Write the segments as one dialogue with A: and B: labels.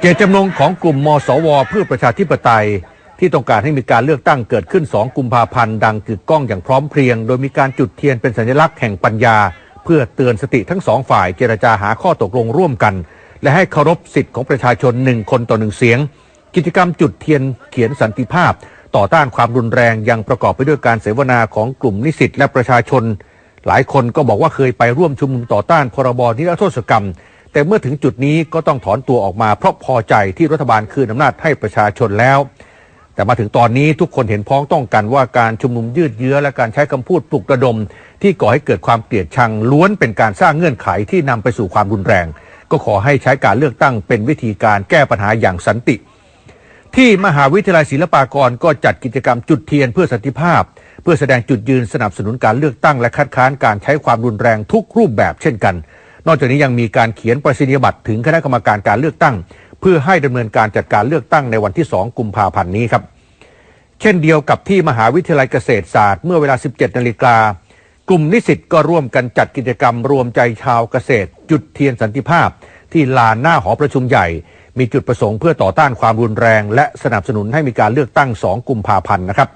A: เจตจำนงของกลุ่มมสวเพื่อประชาธิปไตย ที่ต้องการให้มีการเลือกตั้งเกิดขึ้น 2 กุมภาพันธ์ดังกึกก้องอย่างพร้อมเพรียง โดยมีการจุดเทียนเป็นสัญลักษณ์แห่งปัญญา เพื่อเตือนสติทั้งสองฝ่ายเจรจาหาข้อตกลงร่วมกัน และให้เคารพสิทธิ์ของประชาชนหนึ่งคนต่อหนึ่งเสียง กิจกรรมจุดเทียนเขียนสันติภาพ ต่อต้านความรุนแรงยังประกอบไปด้วยการเสวนาของกลุ่มนิสิตและประชาชน หลายคนก็บอกว่าเคยไปร่วมชุมนุมต่อต้านพรบนิรโทษกรรม แต่เมื่อถึงจุดนี้ก็ต้องถอนตัวออกมาเพราะพอใจที่รัฐบาลคืนอำนาจให้ประชาชนแล้ว แต่มาถึงตอนนี้ทุกคนเห็นพ้องต้องกันว่าการชุมนุมยืดเยื้อและการใช้คำพูดปลุกระดม ที่ก่อให้เกิดความเกลียดชังล้วนเป็นการสร้างเงื่อนไขที่นำไปสู่ความรุนแรง ก็ขอให้ใช้การเลือกตั้งเป็นวิธีการแก้ปัญหาอย่างสันติ ที่มหาวิทยาลัยศิลปากรก็จัดกิจกรรมจุดเทียนเพื่อสันติภาพ เพื่อแสดงจุดยืนสนับสนุนการเลือกตั้งและคัดค้านการใช้ความรุนแรงทุกรูปแบบเช่นกัน นอกจากนี้ยังมีการเขียนประสิทธิบัตรถึงคณะกรรมการการเลือกตั้ง เพื่อให้ดำเนินการจัดการเลือกตั้งในวันที่ 2 กุมภาพันธ์นี้ครับ เช่นเดียวกับที่มหาวิทยาลัยเกษตรศาสตร์เมื่อเวลา 17 นาฬิกากลุ่มนิสิตก็ร่วมกันจัดกิจกรรมรวมใจชาวเกษตร จุดเทียนสันติภาพ ที่ลานหน้าหอประชุมใหญ่ มีจุดประสงค์เพื่อต่อต้านความรุนแรง และสนับสนุนให้มีการเลือกตั้ง 2 กุมภาพันธ์นะครับ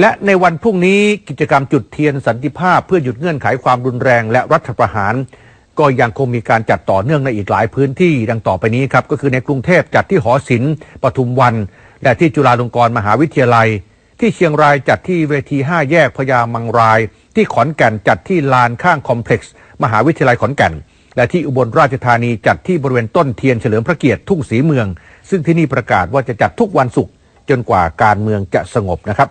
A: และในวันพรุ่งนี้กิจกรรมจุดเทียนสันติภาพ เพื่อหยุดเงื่อนไขความรุนแรงและรัฐประหาร ก็ยังคงมีการจัดต่อเนื่องในอีกหลายพื้นที่ดังต่อไปนี้ครับก็คือในกรุงเทพจัดที่หอศิลป์ปทุมวัน และที่จุฬาลงกรณ์มหาวิทยาลัย ที่เชียงรายจัดที่เวที 5 แยกพญามังราย ที่ขอนแก่นจัดที่ลานข้างคอมเพล็กซ์มหาวิทยาลัยขอนแก่น และที่อุบลราชธานีจัดที่บริเวณต้นเทียนเฉลิมพระเกียรติทุ่งศรีเมือง ซึ่งที่นี่ประกาศว่าจะจัดทุกวันศุกร์จนกว่าการเมืองจะสงบนะครับ